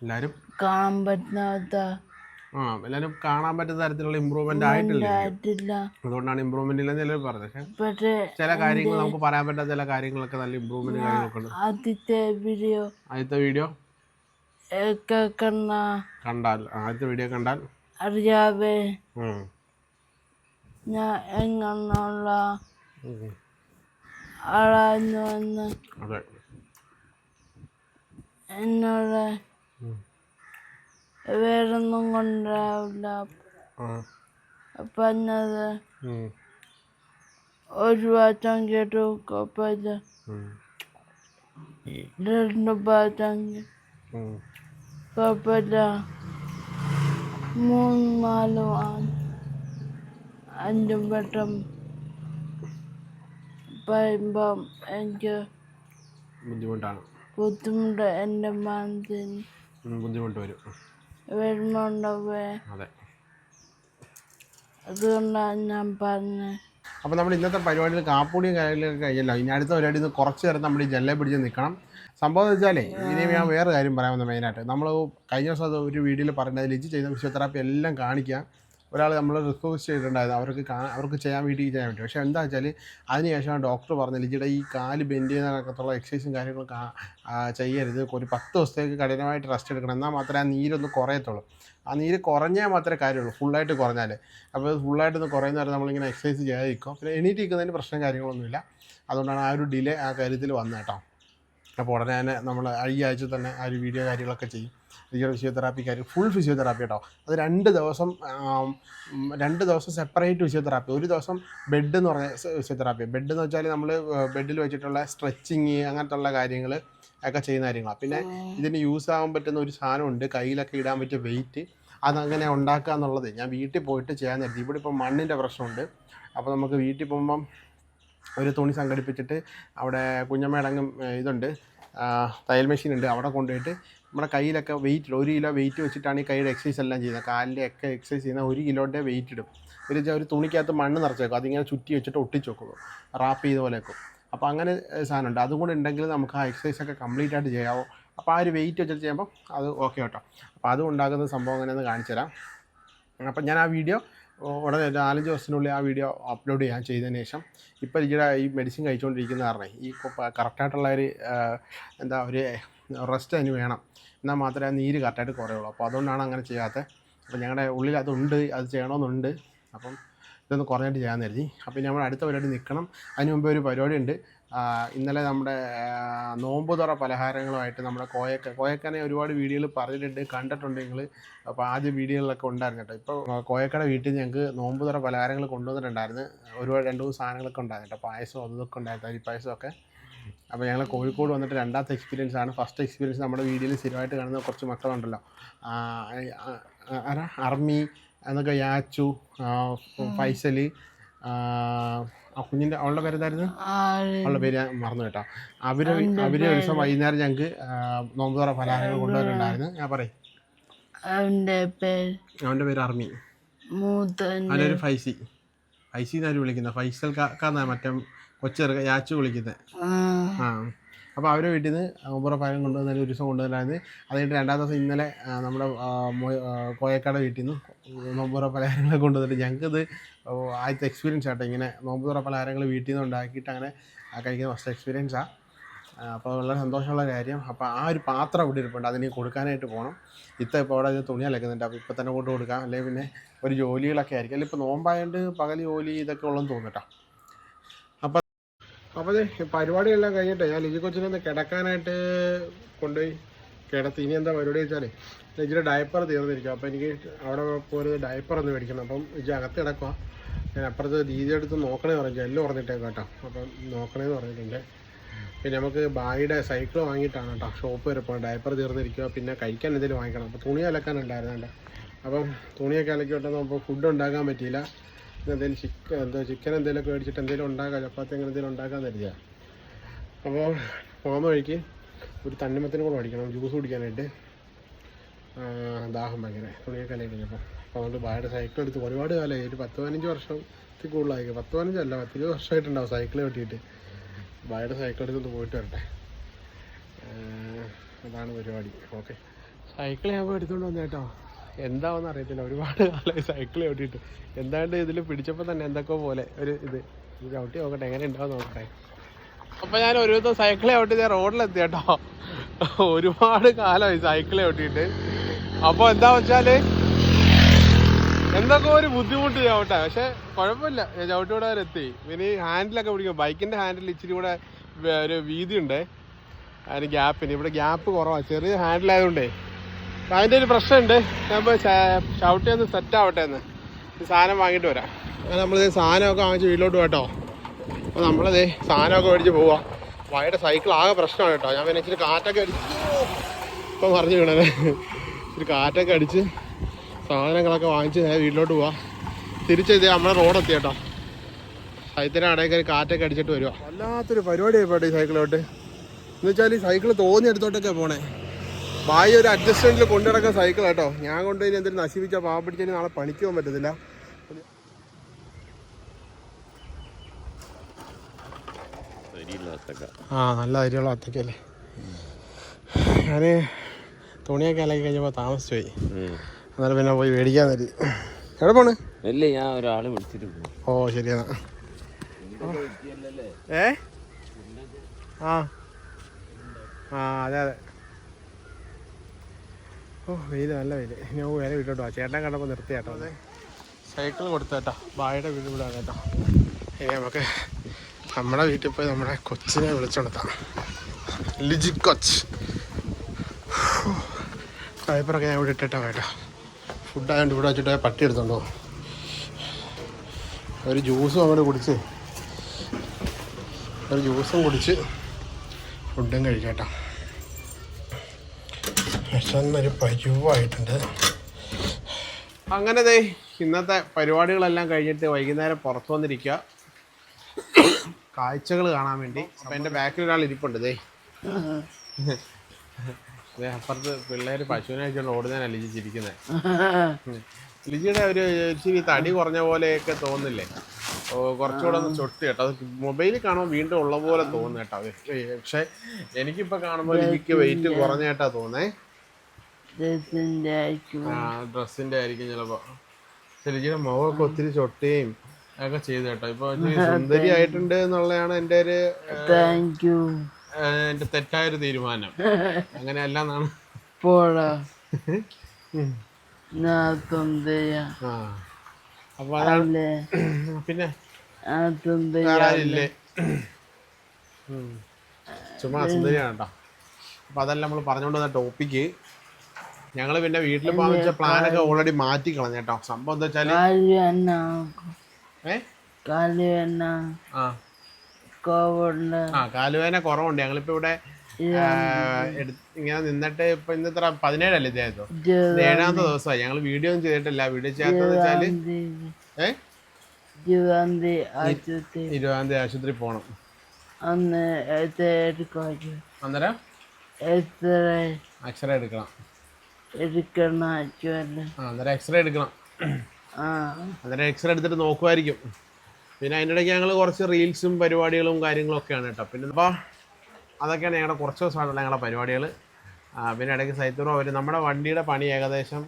എല്ലാവരും കാണാൻ പറ്റാത്ത ആ എല്ലാവരും കാണാൻ പറ്റുന്ന തരത്തിലുള്ള ഇമ്പ്രൂവ്മെന്റ് ആയിട്ടില്ല അതുകൊണ്ടാണ് ഇമ്പ്രൂവ്മെന്റ് ഇല്ലെന്ന് ചിലർ പറഞ്ഞത് പക്ഷേ ചില കാര്യങ്ങൾ നമുക്ക് പറയാൻ പറ്റാത്ത ചില കാര്യങ്ങളൊക്കെ നല്ല ഇമ്പ്രൂവ്മെന്റ് കാര്യങ്ങളൊക്കെ ഉണ്ട് ആദ്യത്തെ വീഡിയോ ആദ്യത്തെ വീഡിയോ കണ്ടാൽ ആദ്യത്തെ വീഡിയോ കണ്ടാൽ അറിയാതെ. ഞാൻ എങ്ങനെയുള്ള. ആളായിരുന്നു എന്ന് എന്നോട്. വേറൊന്നും കൊണ്ടാവില്ല ആ. പറഞ്ഞത് ഒരു വാറ്റം കേട്ടു കുഴപ്പമില്ല. രണ്ട് ഉം. കുഴപ്പമില്ല മൂന്ന് നാലും ആണ് അഞ്ചും വട്ടം പറയുമ്പം എനിക്ക് ബുദ്ധിമുട്ടാണ് ബുദ്ധിമുട്ട് എന്റെ മനസ്സിന് ബുദ്ധിമുട്ട് വരും വരുന്നുണ്ടവേ. അതെ. അതുകൊണ്ടാണ് ഞാൻ പറഞ്ഞത് അപ്പോൾ നമ്മൾ ഇന്നത്തെ പരിപാടിയിൽ കാപ്പൂടിയും കാര്യങ്ങളൊക്കെ കഴിഞ്ഞല്ലോ. ഇനി അടുത്ത പരിപാടി നിന്ന് കുറച്ച് നേരം നമ്മൾ ഈ ജെല്ലെ പിടിച്ച് നിൽക്കണം. സംഭവം എന്ന് വെച്ചാലേ ഇനി ഞാൻ വേറെ കാര്യം പറയാമെന്ന് മെയിനായിട്ട് നമ്മൾ കഴിഞ്ഞ ദിവസം അത് ഒരു വീഡിയോയിൽ പറഞ്ഞതിൽ ഇച്ച് ചെയ്യുന്ന ഫിസിയോതെറാപ്പി എല്ലാം കാണിക്കാം ഒരാൾ നമ്മൾ റിക്വസ്റ്റ് ചെയ്തിട്ടുണ്ടായിരുന്നു അവർക്ക് അവർക്ക് ചെയ്യാൻ വേണ്ടി ചെയ്യാൻ വേണ്ടി. പക്ഷേ എന്താ വെച്ചാൽ അതിനുശേഷം ഡോക്ടർ പറഞ്ഞു ലിജിയുടെ ഈ കാൽ ബെൻഡ് ചെയ്യുന്നതിനകത്തുള്ള എക്സസൈസും കാര്യങ്ങളും കാ- ആ, ചെയ്യരുത്. ഒരു പത്ത് ദിവസത്തേക്ക് കഠിനമായിട്ട് റെസ്റ്റ് എടുക്കണം. എന്നാൽ മാത്രമേ ആ നീരൊന്ന് കുറയത്തുള്ളൂ. ആ നീര് കുറഞ്ഞാൽ മാത്രമേ കാര്യമുള്ളൂ. ഫുള്ളായിട്ട് കുറഞ്ഞാൽ അപ്പോൾ ഫുള്ളായിട്ടൊന്ന് കുറയുന്ന വരെ നമ്മളിങ്ങനെ എക്സസൈസ് ചെയ്യാതിരിക്കും. പിന്നെ എണീറ്റിരിക്കുന്നതിന് പ്രശ്നം കാര്യങ്ങളൊന്നുമില്ല. അതുകൊണ്ടാണ് ആ ഒരു ഡിലേ ആ കാര്യത്തിൽ വന്നത് കേട്ടോ. അപ്പോൾ ഉടനെ തന്നെ നമ്മൾ ഈ ആഴ്ച തന്നെ ആ ഒരു വീഡിയോ കാര്യങ്ങളൊക്കെ ചെയ്യും. ഫിസിയോ ഫിസിയോതെറാപ്പി കാര്യം ഫുൾ ഫിസിയോതെറാപ്പി കേട്ടോ അത് രണ്ട് ദിവസം രണ്ട് ദിവസം സെപ്പറേറ്റ് ഫിസിയോതെറാപ്പി ഒരു ദിവസം ബെഡ് എന്ന് പറഞ്ഞ ഫിസിയോതെറാപ്പി ബെഡ് എന്ന് വെച്ചാൽ നമ്മൾ ബെഡിൽ വെച്ചിട്ടുള്ള സ്ട്രെച്ചിങ് അങ്ങനത്തെ ഉള്ള കാര്യങ്ങൾ ഒക്കെ ചെയ്യുന്ന കാര്യങ്ങളാണ് പിന്നെ ഇതിന് യൂസ് ആകാൻ പറ്റുന്ന ഒരു സാധനമുണ്ട്. കയ്യിലൊക്കെ ഇടാൻ പറ്റിയ വെയിറ്റ് അതങ്ങനെ ഉണ്ടാക്കുക എന്നുള്ളത് ഞാൻ വീട്ടിൽ പോയിട്ട് ചെയ്യാൻ നേരത്തെ ഇവിടെ ഇപ്പം മണ്ണിന്റെ പ്രശ്നമുണ്ട്. അപ്പോൾ നമുക്ക് വീട്ടിൽ പോകുമ്പം ഒരു തുണി സംഘടിപ്പിച്ചിട്ട് അവിടെ കുഞ്ഞമ്മയടങ്ങും ഇതുണ്ട്. തയ്യൽ മെഷീൻ ഉണ്ട്. അവിടെ കൊണ്ടുപോയിട്ട് നമ്മുടെ കയ്യിലൊക്കെ വെയിറ്റ് ഇടും. ഒരു കിലോ വെയിറ്റ് വെച്ചിട്ടാണ് ഈ കൈയുടെ എക്സസൈസ് എല്ലാം ചെയ്യുന്നത്. കാലിന്റെ ഒക്കെ എക്സസൈസ് ചെയ്യുന്ന ഒരു കിലോന്റെ വെയിറ്റ് ഇടും. ഒരു ഒരു തുണിക്കകത്ത് മണ്ണ് നിറച്ച് വെക്കും അതിങ്ങനെ ചുറ്റി വെച്ചിട്ട് ഒട്ടിച്ച് വെക്കും. റാപ്പ് ചെയ്ത പോലെ വെക്കും അപ്പോൾ അങ്ങനെ സാധനമുണ്ട് അതും കൂടെ ഉണ്ടെങ്കിൽ നമുക്ക് ആ എക്സസൈസ് ഒക്കെ കംപ്ലീറ്റ് ആയിട്ട് ചെയ്യാവോ. അപ്പോൾ ആ ഒരു വെയിറ്റ് വെച്ചിട്ട് ചെയ്യുമ്പോൾ അത് ഓക്കെ കേട്ടോ. അപ്പോൾ അതും ഉണ്ടാക്കുന്ന സംഭവം അങ്ങനെയൊന്ന് കാണിച്ചു തരാം. അപ്പം ഞാൻ ആ വീഡിയോ ഉടനെ നാലഞ്ച് ദിവസത്തിനുള്ളിൽ ആ വീഡിയോ അപ്ലോഡ് ചെയ്യാൻ ചെയ്തതിന് ശേഷം ഇപ്പോൾ ഇവിടെ ഈ മെഡിസിൻ കഴിച്ചുകൊണ്ടിരിക്കുന്ന കാരണം ഈ കറക്റ്റായിട്ടുള്ള ഒരു എന്താ ഒരു റെസ്റ്റ് അതിന് വേണം. എന്നാൽ മാത്രമേ ആ നീര് കറക്റ്റായിട്ട് കുറയുള്ളൂ. അപ്പോൾ അതുകൊണ്ടാണ് അങ്ങനെ ചെയ്യാത്തത്. അപ്പോൾ ഞങ്ങളുടെ ഉള്ളിൽ അതുണ്ട് അത് ചെയ്യണമെന്നുണ്ട്. അപ്പം ഇതൊന്ന് കുറഞ്ഞിട്ട് ചെയ്യാൻ കരുതി. അപ്പോൾ നമ്മൾ അടുത്ത പരിപാടി നിൽക്കണം. അതിന് മുമ്പ് ഒരു പരിപാടി ഉണ്ട് ഇന്നലെ നമ്മുടെ നോമ്പുതുറ നോമ്പ് തുറ പലഹാരങ്ങളുമായിട്ട് നമ്മുടെ കോയക്ക കോയക്കനെ ഒരുപാട് വീഡിയോയിൽ പറഞ്ഞിട്ടുണ്ട് കണ്ടിട്ടുണ്ട് നിങ്ങൾ. അപ്പോൾ ആദ്യ വീഡിയോകളിലൊക്കെ ഉണ്ടായിരുന്നു കേട്ടോ. ഇപ്പോൾ കോയക്കയുടെ വീട്ടിൽ ഞങ്ങൾക്ക് നോമ്പ് തുറ പലഹാരങ്ങൾ കൊണ്ടുവന്നിട്ടുണ്ടായിരുന്നു. ഒരുപാട് രണ്ട് മൂന്ന് സാധനങ്ങളൊക്കെ ഉണ്ടായിരുന്നു കേട്ടോ. പായസം അതൊക്കെ ഉണ്ടായിരുന്നു അരി പായസമൊക്കെ. അപ്പോൾ ഞങ്ങൾ കോഴിക്കോട് വന്നിട്ട് രണ്ടാമത്തെ എക്സ്പീരിയൻസ് ആണ്. ഫസ്റ്റ് എക്സ്പീരിയൻസ് നമ്മുടെ വീഡിയോയിൽ സ്ഥിരമായിട്ട് കാണുന്ന കുറച്ച് മക്കളുണ്ടല്ലോ. അർമി എന്നൊക്കെ യാച്ചു ഫൈസലി ഫൈസൽ ആ, കുഞ്ഞിന്റെ അവളുടെ പേരെന്തായിരുന്നു? അവളുടെ പേര് ഞാൻ മറന്നു കേട്ടോ. അവർ അവർ ഒരു ദിവസം വൈകുന്നേരം ഞങ്ങൾക്ക് നോമ്പുതറ ഫലഹാരങ്ങൾ കൊണ്ടുവരുന്നുണ്ടായിരുന്നു ഞാൻ പറയും. അവന്റെ പേര്? അർമി. അവന്റെ ഒരു ഫൈസി. ഫൈസി എന്നാരും വിളിക്കുന്നത് ഫൈസൽ കാക്കാന്നാ മറ്റേ കൊച്ചെറുക്ക യാച്ചു വിളിക്കുന്നത് അപ്പോൾ അവരെ വീട്ടിൽ നിന്ന് ഊബറ പഴം കൊണ്ടുവന്ന ഒരു ദിവസം കൊണ്ടുവന്നായിരുന്നു അത് രണ്ടാം ദിവസം ഇന്നലെ നമ്മുടെ കോയക്കാട് വീട്ടിൽ നിന്ന് നോമ്പുറ പലഹാരങ്ങളെ കൊണ്ടുവന്നിട്ട് ഞങ്ങൾക്കിത് ആദ്യത്തെ എക്സ്പീരിയൻസ് ആട്ടോ ഇങ്ങനെ. നോമ്പുറ പലഹാരങ്ങൾ വീട്ടിൽ നിന്ന് ഉണ്ടാക്കിയിട്ട് അങ്ങനെ കഴിക്കുന്ന ഫസ്റ്റ് എക്സ്പീരിയൻസാണ് അപ്പോൾ വളരെ സന്തോഷമുള്ള കാര്യം. അപ്പോൾ ആ ഒരു പാത്രം ഇവിടെ ഇരിപ്പുണ്ട്. അതിന് കൊടുക്കാനായിട്ട് പോകണം ഇത്ത ഇപ്പോൾ അവിടെ തുണി അലക്കുന്നുണ്ട്. അപ്പോൾ ഇപ്പോൾ തന്നെ കൊണ്ട് കൊടുക്കാം. അല്ലെങ്കിൽ പിന്നെ ഒരു ജോലികളൊക്കെ ആയിരിക്കും. അല്ലെങ്കിൽ ഇപ്പോൾ നോമ്പായതുകൊണ്ട് പകൽ ജോലി ഇതൊക്കെ ഉള്ളതെന്ന് തോന്നുന്നു അപ്പോൾ അപ്പോൾ പരിപാടി പരിപാടിയെല്ലാം കഴിഞ്ഞിട്ട് ഞാൻ ലിജി കൊച്ചിനെ ഒന്ന് കിടക്കാനായിട്ട് കൊണ്ടുപോയി കിടത്തി. ഇനി എന്താ പരിപാടി വെച്ചാലേ ലിജിയുടെ ഡയപ്പർ തീർന്നിരിക്കും. അപ്പോൾ എനിക്ക് അവിടെ പോരുന്നത് ഡയപ്പർ ഒന്ന് മേടിക്കണം. അപ്പം ലിജി അകത്ത് കിടക്കുക ഞാൻ അപ്പുറത്ത് ദീദി എടുത്ത് നോക്കണേ പറഞ്ഞു എല്ലാം പറഞ്ഞിട്ടേ കേട്ടോ. അപ്പം നോക്കണേന്ന് പറഞ്ഞിട്ടുണ്ട്. പിന്നെ നമുക്ക് ബായിയുടെ സൈക്കിൾ വാങ്ങിയിട്ടാണ് കേട്ടോ. ഷോപ്പ് വരെ പോകണം ഡയപ്പർ തീർന്നിരിക്കുക പിന്നെ കഴിക്കാൻ എന്തെങ്കിലും വാങ്ങിക്കണം. അപ്പോൾ തുണി അലക്കാനുണ്ടായിരുന്നു അപ്പം തുണിയൊക്കെ അലക്കി വിട്ടെന്ന് അപ്പോൾ ഫുഡ് ഉണ്ടാക്കാൻ പറ്റിയില്ല. എന്തെങ്കിലും ചിക്കൻ എന്തോ ചിക്കൻ എന്തെങ്കിലുമൊക്കെ മേടിച്ചിട്ട് എന്തെങ്കിലും ഉണ്ടാക്കാം ചപ്പാത്തി അങ്ങനെ എന്തെങ്കിലും ഉണ്ടാക്കാൻ തരിക അപ്പോൾ പോകുന്ന വഴിക്ക് ഒരു തണ്ണിമത്തിന് കൂടെ മേടിക്കണം ജ്യൂസ് കുടിക്കാനായിട്ട്. ദാഹം ഭയങ്കര തുണിയൊക്കെ അലക്കി കഴിഞ്ഞപ്പോൾ അപ്പോൾ അതുകൊണ്ട് ഭയങ്കര സൈക്കിൾ എടുത്ത് ഒരുപാട് കാലമായി ഒരു പത്ത് പതിനഞ്ച് വർഷത്തിൽ കൂടുതലായി. പത്ത് പതിനഞ്ചല്ല പത്തിരുപത് വർഷമായിട്ടുണ്ടാവും സൈക്കിൾ കെട്ടിയിട്ട്. ഭയങ്കര സൈക്കിൾ എടുത്തൊന്ന് പോയിട്ട് വരട്ടെ. അതാണ് പരിപാടി. ഓക്കെ. സൈക്കിൾ ഞാൻ എടുത്തുകൊണ്ട് വന്നു കേട്ടോ എന്താവെന്ന് അറിയത്തില്ല. ഒരുപാട് കാലമായി സൈക്കിൾ ചവിട്ടിയിട്ട് എന്താണ്ട് ഇതിൽ പിടിച്ചപ്പോൾ തന്നെ എന്തൊക്കെ പോലെ ഒരു ഇത്. ചവിട്ടി നോക്കട്ടെ എങ്ങനെ ഉണ്ടാവും നോക്കട്ടെ. അപ്പോൾ ഞാൻ ഒരു ദിവസം സൈക്കിൾ ചവിട്ടി ഞാൻ റോഡിലെത്തി കേട്ടോ. ഒരുപാട് കാലമായി സൈക്കിൾ ചവിട്ടിയിട്ട് അപ്പോൾ എന്താ വെച്ചാൽ എന്തൊക്കെ ഒരു ബുദ്ധിമുട്ട് ചവിട്ടെ പക്ഷെ കുഴപ്പമില്ല. ചവിട്ടി കൂടെ വരെ എത്തി. ഈ ഹാൻഡിലൊക്കെ പിടിക്കും. ബൈക്കിന്റെ ഹാൻഡിൽ ഇച്ചിരി കൂടെ ഒരു വീതി ഉണ്ട് അതിന് ഗ്യാപ്പിന് ഇവിടെ ഗ്യാപ്പ് കുറവാണ് ചെറിയ ഹാൻഡിലായതുകൊണ്ടേ അപ്പം അതിന്റെ ഒരു പ്രശ്നമുണ്ട്. ഞാൻ ഷൗട്ട് ചെയ്ത് സെറ്റ് ആവട്ടെ എന്ന്. ഈ സാധനം വാങ്ങിയിട്ട് വരാം. അങ്ങനെ നമ്മളിത് സാധനമൊക്കെ വാങ്ങിച്ച് വീട്ടിലോട്ട് കേട്ടോ. അപ്പോൾ നമ്മളിത് സാധനമൊക്കെ മേടിച്ച് പോവാം. വൈകിട്ട് സൈക്കിൾ ആകെ പ്രശ്നമാണ് കേട്ടോ. ഞാൻ പിന്നെ ഇച്ചിരി കാറ്റൊക്കെ അടിച്ച് ഇപ്പം പറഞ്ഞു വീണേ ഇച്ചിരി കാറ്റൊക്കെ അടിച്ച് സാധനങ്ങളൊക്കെ വാങ്ങിച്ച് നേരെ വീട്ടിലോട്ട് പോവാം. തിരിച്ച് ഇത് നമ്മളെ റോഡെത്തി കേട്ടോ. സൈത്തിന്റെ അടയിൽ കയറി കാറ്റൊക്കെ അടിച്ചിട്ട് വരുവാ. വല്ലാത്തൊരു പരിപാടിയായി പോട്ടെ ഈ സൈക്കിളോട്ട് എന്ന് വെച്ചാൽ ഈ സൈക്കിൾ തോന്നി എടുത്തോട്ടൊക്കെ പോണേ. ബായി ഒരു അഡ്ജസ്റ്റ്മെന്റിൽ കൊണ്ടുനടക്കുന്ന സൈക്കിൾ കേട്ടോ. ഞാൻ കൊണ്ടുപോയി എന്തെങ്കിലും നശിപ്പിച്ച പാവ പിടിച്ചതിന് നാളെ പണിക്ക് പോകാൻ പറ്റത്തില്ല. ആ നല്ല അരിയുള്ള അത്തക്കല്ലേ ഞാൻ തുണിയൊക്കെ അലക്കി കഴിഞ്ഞപ്പോൾ താമസിച്ചു പോയി അന്നേരം പിന്നെ പോയി മേടിക്കാൻ തരി എവിടെ പോണ്? അല്ലേ ഞാൻ ഒരാളെ വിളിച്ചിട്ട് പോകും ഓ ശരിയെന്നാ. ഏ? ആ. ആ അതെ അതെ. ഓ വെയിൽ നല്ല വെയിൽ ഞാൻ വേറെ പോവാം ചേട്ടൻ കണ്ടപ്പോൾ നിർത്തിയാട്ടോ അതെ. സൈക്കിൾ കൊടുത്തേട്ടാ ബായുടെ വീട് വിടാൻ കേട്ടോ. ഇനി നമുക്ക് നമ്മുടെ വീട്ടിൽ പോയി നമ്മുടെ കൊച്ചിനെ വിളിച്ചോണ്ടാം ലിജി കൊച്ച്. ഡയപ്പറൊക്കെ ഞാൻ ഇവിടെ ഇട്ടിട്ടാ കേട്ടോ. ഫുഡായതുകൊണ്ട് ഇവിടെ വെച്ചിട്ട് പട്ടി എടുത്തോണ്ടോ. ഒരു ജ്യൂസും അങ്ങോട്ട് കുടിച്ച്. ഒരു ജ്യൂസും കുടിച്ച് ഫുഡും കഴിക്കട്ടോ വിശന്നൊരു പരിവായിട്ടുണ്ട്. അങ്ങനെ ദേ ഇന്നത്തെ പരിപാടികളെല്ലാം കഴിഞ്ഞിട്ട് വൈകുന്നേരം പുറത്തു വന്നിരിക്കുക കാഴ്ചകൾ കാണാൻ വേണ്ടി. അപ്പം എന്റെ ബാക്കിൽ ഒരാൾ ഇരിപ്പുണ്ട് ദേ. അപ്പുറത്ത് പിള്ളേർ പശുവിനെ വെച്ചുകൊണ്ട് ഓടുന്നതിനാണ് ലിജി ചിരിക്കുന്നത് ലിജിയുടെ ഒരു ഇച്ചിരി തടി കുറഞ്ഞ പോലെയൊക്കെ തോന്നില്ലേ കുറച്ചുകൂടെ ഒന്ന് ചൊട്ട് കേട്ടോ. അത് മൊബൈലിൽ കാണുമ്പോൾ വീണ്ടും ഉള്ള പോലെ തോന്നുന്നു കേട്ടോ. പക്ഷേ എനിക്കിപ്പോൾ കാണുമ്പോൾ ലിജിക്ക് വെയിറ്റ് കുറഞ്ഞേട്ടാ തോന്നേ. ഡ്രസ്സിന്റെ ആയിരിക്കും. ആ ഡ്രസ്സിന്റെ ആയിരിക്കും ചിലപ്പോ. ശരിക്കും മുഖമൊക്കെ ഒത്തിരി ചൊട്ടുകയും ഒക്കെ ചെയ്തു കേട്ടോ ഇപ്പൊ സുന്ദരി ആയിട്ടുണ്ട് എന്നുള്ളതാണ് എന്റെ ഒരു താങ്ക് യു എന്റെ എന്റെ തെറ്റായൊരു തീരുമാനം. അങ്ങനെ എന്നാണ്. പോടാ. നാത്തൊന്തയ ആ. അപ്പൊ അതാണ് പിന്നെ ചുമ്മാ സുന്ദരിയാണ് കേട്ടോ. അപ്പൊ അതല്ല നമ്മൾ പറഞ്ഞുകൊണ്ടുവന്ന ടോപ്പിക്ക് ഞങ്ങൾ പിന്നെ വീട്ടിൽ പോകാൻ വെച്ച പ്ലാനൊക്കെ ഓൾറെഡി മാറ്റി കളഞ്ഞു കേട്ടോ. സംഭവം എന്താ വെച്ചാൽ കാലുവേന കുറവുണ്ട്. ഞങ്ങളിപ്പോ ഇവിടെ ഇങ്ങനെ നിന്നിട്ട് ഇപ്പൊ ഇന്നത്ര പതിനേഴല്ലേ ഇദ്ദേഹത്തോ ഇത് ഏഴാമത്തെ ദിവസമായി. ഞങ്ങൾ വീഡിയോ ഒന്നും ചെയ്തിട്ടില്ല. വീഡിയോ ചെയ്യാത്തതെന്ന് വെച്ചാൽ ഇരുപതാം തീയതി ആശുപത്രി. പോണം. അന്ന് അന്നേരം എക്സ്റേ എടുക്കണം. എടുക്കണ അന്നേരം എക്സ്റേ എടുക്കണം. ആ. അന്നേരം എക്സ്റേ എടുത്തിട്ട് നോക്കുമായിരിക്കും. പിന്നെ അതിന്റെ ഇടയ്ക്ക് ഞങ്ങൾ കുറച്ച് റീൽസും പരിപാടികളും കാര്യങ്ങളും ഒക്കെയാണ് കേട്ടോ. പിന്നെ അപ്പോൾ അതൊക്കെയാണ് ഞങ്ങളുടെ കുറച്ച് ദിവസമായിട്ടുള്ള ഞങ്ങളുടെ പരിപാടികൾ പിന്നെ ഇടയ്ക്ക് സൈത്തൂർ അവർ നമ്മുടെ വണ്ടിയുടെ പണി ഏകദേശം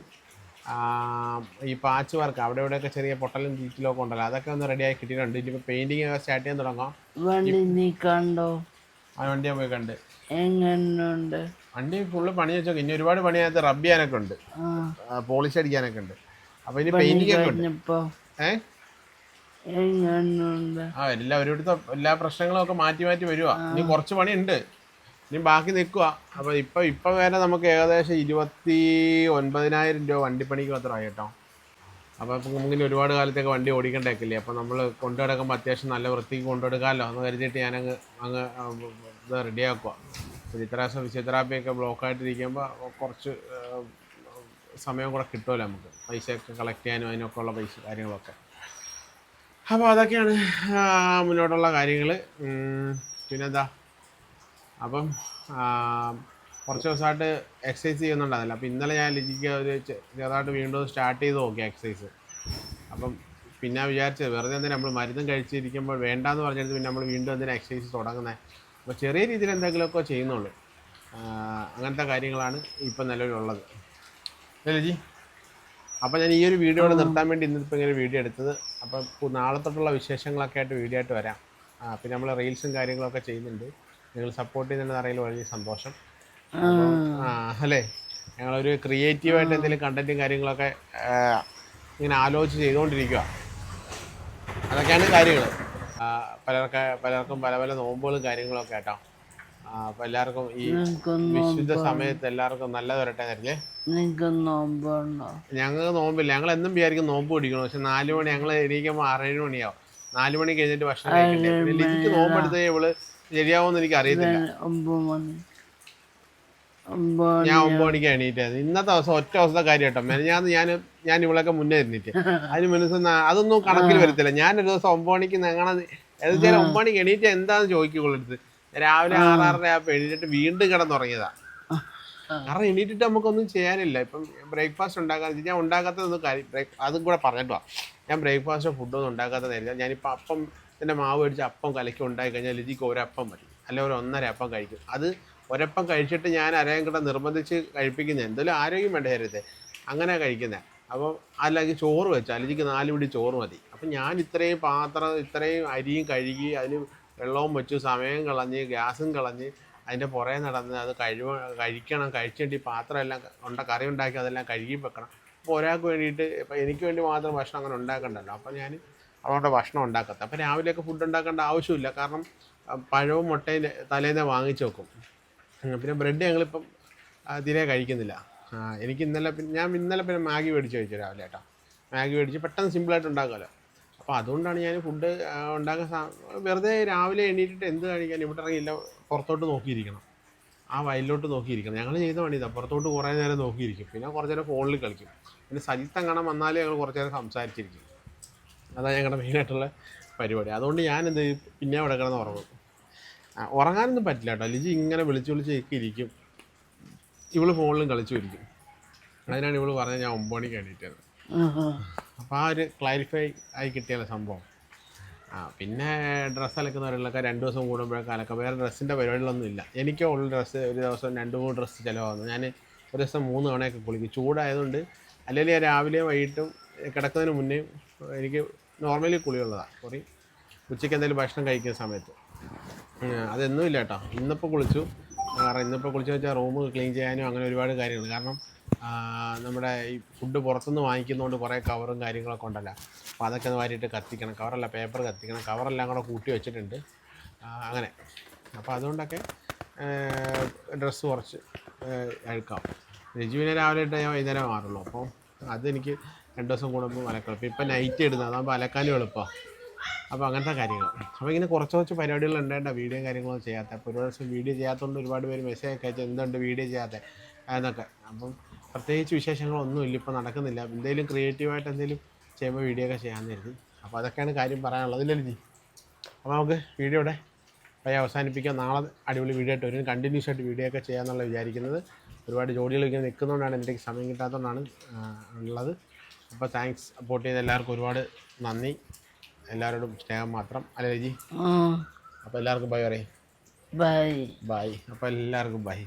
ഈ പാച്ച് വർക്ക് അവിടെ ഇവിടെയൊക്കെ ചെറിയ പൊട്ടലും ചീറ്റിലും ഒക്കെ ഉണ്ടല്ലോ അതൊക്കെ ഒന്ന് റെഡിയായി കിട്ടിയിട്ടുണ്ട്. ഇനിയിപ്പോൾ പെയിന്റിങ് ഒക്കെ സ്റ്റാർട്ട് ചെയ്യാൻ തുടങ്ങാം. വണ്ടി നീ കണ്ടോ? ആ വണ്ടി ഞാൻ പോയി കണ്ട്. എങ്ങനുണ്ട്? വണ്ടി ഫുള്ള് പണി വെച്ചോക്കെ. ഇനി ഒരുപാട് പണിയകത്ത് റബ് ചെയ്യാനൊക്കെ ഉണ്ട്. പോളിഷ് അടിക്കാനൊക്കെ ഉണ്ട്. അപ്പൊ ഇനി പെയിന്റിംഗ് ഒക്കെ ഉണ്ട്. ഏഹ് ആ എല്ലാ ഒരിടത്ത് എല്ലാ പ്രശ്നങ്ങളും ഒക്കെ മാറ്റി മാറ്റി വരുവാ. ഇനി കുറച്ച് പണി ഉണ്ട് ഇനി ബാക്കി നിൽക്കുക അപ്പോൾ ഇപ്പം ഇപ്പം വരെ നമുക്ക് ഏകദേശം ഇരുപത്തി ഒൻപതിനായിരം രൂപ വണ്ടിപ്പണിക്ക് മാത്രമായി കേട്ടോ. അപ്പോൾ ഇപ്പം നമുക്കിനി ഒരുപാട് കാലത്തേക്ക് വണ്ടി ഓടിക്കണ്ടേക്കില്ലേ? അപ്പോൾ നമ്മൾ കൊണ്ടു കിടക്കുമ്പോൾ അത്യാവശ്യം നല്ല വൃത്തിക്ക് കൊണ്ടുനടക്കാമല്ലോ എന്ന് കരുതിയിട്ട് ഞാനങ്ങ് അങ്ങ് ഇത് റെഡിയാക്കുക ദിവസം ഫിസിയോതെറാപ്പിയൊക്കെ ബ്ലോക്കായിട്ടിരിക്കുമ്പോൾ കുറച്ച് സമയം കൂടെ കിട്ടുമല്ലോ നമുക്ക്. പൈസയൊക്കെ കളക്ട് ചെയ്യാനും അതിനൊക്കെ ഉള്ള പൈസ കാര്യങ്ങളൊക്കെ. അപ്പോൾ അതൊക്കെയാണ് മുന്നോട്ടുള്ള കാര്യങ്ങൾ പിന്നെന്താ? അപ്പം കുറച്ച് ദിവസമായിട്ട് എക്സസൈസ് ചെയ്യുന്നുണ്ടായിരുന്നില്ല. അപ്പോൾ ഇന്നലെ ഞാൻ ലിജിക്ക് ഒരു ചെറുതായിട്ട് വീണ്ടും സ്റ്റാർട്ട് ചെയ്ത് നോക്കി എക്സസൈസ് അപ്പം പിന്നെ വിചാരിച്ചത് വെറുതെ എന്തിനാ നമ്മൾ മരുന്നും കഴിച്ചിരിക്കുമ്പോൾ വേണ്ടാന്ന് പറഞ്ഞിട്ട് പിന്നെ നമ്മൾ വീണ്ടും എന്തിനാ എക്സസൈസ് തുടങ്ങുന്നത് അപ്പോൾ ചെറിയ രീതിയിൽ എന്തെങ്കിലുമൊക്കെ ചെയ്യുന്നുള്ളൂ. അങ്ങനത്തെ കാര്യങ്ങളാണ് ഇപ്പം നിലവിലുള്ളത്. അല്ലേ ജി അപ്പോൾ ഞാൻ ഈ ഒരു വീഡിയോ ഇവിടെ നിർത്താൻ വേണ്ടി ഇന്നിപ്പോൾ ഇങ്ങനെ വീഡിയോ എടുത്തത്. അപ്പോൾ നാളെ തൊട്ടുള്ള വിശേഷങ്ങളൊക്കെ ആയിട്ട് വീഡിയോ ആയിട്ട് വരാം. പിന്നെ നമ്മൾ റീൽസും കാര്യങ്ങളൊക്കെ ചെയ്യുന്നുണ്ട്. നിങ്ങൾ സപ്പോർട്ട് ചെയ്യുന്നുണ്ടെന്ന് അറിയില്ല വലിയ സന്തോഷം. അല്ലേ? ഞങ്ങളൊരു ക്രിയേറ്റീവായിട്ട് എന്തെങ്കിലും കണ്ടന്റും കാര്യങ്ങളൊക്കെ ഇങ്ങനെ ആലോചിച്ച് ചെയ്തുകൊണ്ടിരിക്കുക അതൊക്കെയാണ് കാര്യങ്ങൾ പലർക്ക് പലർക്കും പല പല നോമ്പുകളും കാര്യങ്ങളൊക്കെ കേട്ടോ അപ്പൊ എല്ലാവർക്കും ഈ വിശുദ്ധ സമയത്ത് എല്ലാവർക്കും നല്ലത് വരട്ടെ നോമ്പുണ്ടോ? ഞങ്ങൾക്ക് നോമ്പില്ല. ഞങ്ങൾ എന്നും വിചാരിക്കും നോമ്പ് പിടിക്കണം. പക്ഷെ നാലു മണി ഞങ്ങൾ എണീക്കുമ്പോൾ ആറേഴ് മണിയാവും. നാല് മണി കഴിഞ്ഞിട്ട് ഭക്ഷണം കഴിക്കണ്ടേ? ലിജിക്ക് നോമ്പ് എടുത്തേ ഇവൾ ശരിയാവുമെന്ന് എനിക്ക് അറിയത്തില്ല ഞാൻ ഒമ്പത് മണിക്ക് എണീറ്റത് ഇന്നത്തെ ദിവസം ഒറ്റ ദിവസത്തെ കാര്യം കേട്ടോ. ഞാൻ ഞാൻ ഞാൻ ഇവളൊക്കെ മുന്നേ എണീറ്റ്. അതിന് മനസ്സിൽ അതൊന്നും കണക്കിൽ വരത്തില്ല. ഞാൻ ഒരു ദിവസം ഒമ്പത് മണിക്ക് ഞങ്ങളെ ഏതായാലും ഒമ്പത് മണിക്ക് എണീറ്റ് എന്താന്ന് ചോദിക്കുള്ളടുത്ത് രാവിലെ ആറാറര ആപ്പ് എണീറ്റിട്ട് വീണ്ടും കിടന്നുറങ്ങിയതാ. കാരണം എണീറ്റിട്ട് നമുക്കൊന്നും ചെയ്യാനില്ല. ഇപ്പം ബ്രേക്ക്ഫാസ്റ്റ് ഉണ്ടാക്കാൻ ഞാൻ ഉണ്ടാക്കാത്തതൊന്നും കാര്യം അതും കൂടെ പറഞ്ഞിട്ടോ ഞാൻ ബ്രേക്ക്ഫാസ്റ്റ് ഫുഡൊന്നും ഉണ്ടാക്കാത്തതായില്ല ഞാനിപ്പോൾ അപ്പം എന്റെ മാവ് മേടിച്ച് അപ്പം കലക്കി ഉണ്ടാക്കി കഴിഞ്ഞാൽ ലിജിക്ക് ഒരപ്പം മതി. അല്ലെങ്കിൽ ഒരു ഒന്നര അപ്പം കഴിക്കും. അത് ഒരപ്പം കഴിച്ചിട്ട് ഞാൻ അരയും കൂടെ നിർബന്ധിച്ച് കഴിപ്പിക്കുന്നത് എന്തെങ്കിലും ആരോഗ്യം വേണ്ട ശരീരത്തെ അങ്ങനെ കഴിക്കുന്നത് അപ്പോൾ അല്ലെങ്കിൽ ചോറ് വെച്ച് അലിജിക്ക് നാല് പിടി ചോറ് മതി. അപ്പം ഞാൻ ഇത്രയും പാത്രം ഇത്രയും അരിയും കഴുകി അതിന് വെള്ളവും വെച്ചു സമയം കളഞ്ഞ് ഗ്യാസും കളഞ്ഞ് അതിന്റെ പുറകെ നടന്ന് അത് കഴിവ കഴിക്കണം. കഴിച്ചിട്ട് ഈ പാത്രം എല്ലാം ഉണ്ട കറി ഉണ്ടാക്കി അതെല്ലാം കഴുകി വെക്കണം. അപ്പോൾ ഒരാൾക്ക് വേണ്ടിയിട്ട് ഇപ്പം എനിക്ക് വേണ്ടി മാത്രം ഭക്ഷണം അങ്ങനെ ഉണ്ടാക്കണ്ടല്ലോ. അപ്പോൾ ഞാൻ അതുകൊണ്ട് ഭക്ഷണം ഉണ്ടാക്കത്ത. അപ്പോൾ രാവിലെയൊക്കെ ഫുഡ് ഉണ്ടാക്കേണ്ട ആവശ്യമില്ല. കാരണം പഴവും മുട്ടയും തലേന്ന് വാങ്ങിച്ചു വെക്കും. പിന്നെ ബ്രെഡ് ഞങ്ങളിപ്പം തീരെ കഴിക്കുന്നില്ല. എനിക്ക് ഇന്നലെ പിന്നെ ഞാൻ ഇന്നലെ പിന്നെ മാഗി മേടിച്ച് കഴിച്ചു രാവിലെ കേട്ടോ. മാഗി മേടിച്ച് പെട്ടെന്ന് സിമ്പിളായിട്ട് ഉണ്ടാക്കാമല്ലോ. അപ്പോൾ അതുകൊണ്ടാണ് ഞാൻ ഫുഡ് ഉണ്ടാക്കാൻ വെറുതെ രാവിലെ എണീറ്റിട്ട് എന്ത് കഴിക്കാൻ ഇവിടെ ഇറങ്ങിയില്ല പുറത്തോട്ട് നോക്കിയിരിക്കണം. ആ വയലിലോട്ട് നോക്കിയിരിക്കണം. ഞങ്ങൾ ചെയ്ത പണി ഇതാ പുറത്തോട്ട് കുറേ നേരം നോക്കിയിരിക്കും. പിന്നെ കുറച്ച് നേരം ഫോണിൽ കളിക്കും. പിന്നെ സജിത്തം കാണാൻ വന്നാലേ ഞങ്ങൾ കുറച്ച് നേരം സംസാരിച്ചിരിക്കും. അതാണ് ഞങ്ങളുടെ മെയിനായിട്ടുള്ള പരിപാടി. അതുകൊണ്ട് ഞാൻ എന്ത് പിന്നെ അവിടെ കിടന്ന് ഉറങ്ങും. ഉറങ്ങാനൊന്നും പറ്റില്ല കേട്ടോ. ലിജി ഇങ്ങനെ വിളിച്ചു വിളിച്ച് ഒക്കെ ഇരിക്കും. ഇവൾ ഫോണിലും കളിച്ചു ഇരിക്കും. അതിനാണ് ഇവൾ പറഞ്ഞത് ഞാൻ ഒമ്പത് മണിക്ക് എണീറ്റത്. അപ്പോൾ ആ ഒരു ക്ലാരിഫൈ ആയി കിട്ടിയല്ലോ സംഭവം. ആ പിന്നെ ഡ്രസ്സ് അലക്കുന്നവരിലൊക്കെ രണ്ട് ദിവസം കൂടുമ്പോഴൊക്കെ അലക്കാം. വേറെ ഡ്രസ്സിന്റെ പരിപാടികളൊന്നും ഇല്ല. എനിക്കോ ഉള്ള ഡ്രസ്സ് ഒരു ദിവസം രണ്ട് മൂന്ന് ഡ്രസ്സ് ചിലവാകുന്നു. ഞാൻ ഒരു ദിവസം മൂന്ന് തവണയൊക്കെ കുളിക്കും. ചൂടായതുകൊണ്ട് അല്ലെങ്കിൽ ഞാൻ രാവിലെയും വൈകിട്ടും കിടക്കുന്നതിന് മുന്നേ എനിക്ക് നോർമലി കുളിയുള്ളതാണ് സോറി ഉച്ചയ്ക്ക് എന്തെങ്കിലും ഭക്ഷണം കഴിക്കുന്ന സമയത്ത്. അതൊന്നും ഇല്ല കേട്ടോ. ഇന്നിപ്പോൾ കുളിച്ചു. കാരണം ഇന്നിപ്പോൾ കുളിച്ചു വെച്ചാൽ റൂം ക്ലീൻ ചെയ്യാനും അങ്ങനെ ഒരുപാട് കാര്യങ്ങൾ കാരണം നമ്മുടെ ഈ ഫുഡ് പുറത്തുനിന്ന് വാങ്ങിക്കുന്നതുകൊണ്ട് കുറേ കവറും കാര്യങ്ങളൊക്കെ ഉണ്ടല്ലോ. അപ്പോൾ അതൊക്കെ ഒന്ന് വാരിയിട്ട് കത്തിക്കണം. കവറല്ല പേപ്പർ കത്തിക്കണം. കവറെല്ലാം കൂടെ കൂട്ടി വെച്ചിട്ടുണ്ട്. അങ്ങനെ. അപ്പോൾ അതുകൊണ്ടൊക്കെ ഡ്രസ്സ് കുറച്ച് അഴുക്കാം. രജുവിനെ രാവിലെ ഇട്ട് ഞാൻ വൈകുന്നേരം മാറുള്ളൂ അപ്പോൾ അതെനിക്ക് രണ്ട് ദിവസം കൂടുമ്പോൾ അലക്കണം ഇപ്പം നൈറ്റ് ഇടുന്നത്. അതാകുമ്പോൾ അലക്കാനും എളുപ്പമാണ് അപ്പോൾ അങ്ങനത്തെ കാര്യങ്ങൾ അപ്പോൾ ഇങ്ങനെ കുറച്ച് കുറച്ച് പരിപാടികൾ ഉണ്ടായിട്ട് വീഡിയോ കാര്യങ്ങളൊന്നും ചെയ്യാത്ത. അപ്പോൾ ഒരു ദിവസം വീഡിയോ ചെയ്യാത്തതുകൊണ്ട് ഒരുപാട് പേര് മെസ്സേജ് ഒക്കെ അയച്ചു എന്തുണ്ട് വീഡിയോ ചെയ്യാത്ത എന്നൊക്കെ. അപ്പം പ്രത്യേകിച്ച് വിശേഷങ്ങളൊന്നും ഇല്ല ഇപ്പോൾ നടക്കുന്നില്ല എന്തെങ്കിലും ക്രിയേറ്റീവായിട്ട് എന്തെങ്കിലും ചെയ്യുമ്പോൾ വീഡിയോ ഒക്കെ ചെയ്യാമെന്ന് കരുതി. അപ്പോൾ അതൊക്കെയാണ് കാര്യം പറയാനുള്ളത്. ഇല്ലല്ലോ ജി അപ്പോൾ നമുക്ക് വീഡിയോ ഇവിടെ പയ്യെ അവസാനിപ്പിക്കാം. നാളെ അടിപൊളി വീഡിയോ ആയിട്ട് വരും. കണ്ടിന്യൂസ് ആയിട്ട് വീഡിയോ ഒക്കെ ചെയ്യാമെന്നുള്ള വിചാരിക്കുന്നത്. ഒരുപാട് ജോലികൾ ഇങ്ങനെ നിൽക്കുന്നതുകൊണ്ടാണ് എന്റെ സമയം കിട്ടാത്തതുകൊണ്ടാണ് ഉള്ളത്. അപ്പോൾ താങ്ക്സ് സപ്പോർട്ട് ചെയ്ത എല്ലാവർക്കും ഒരുപാട് നന്ദി. എല്ലാവരോടും സ്നേഹം മാത്രം. അല്ലേ ജി അപ്പോൾ എല്ലാവർക്കും ബൈ പറയും. ബൈ ബൈ അപ്പോൾ എല്ലാവർക്കും ബൈ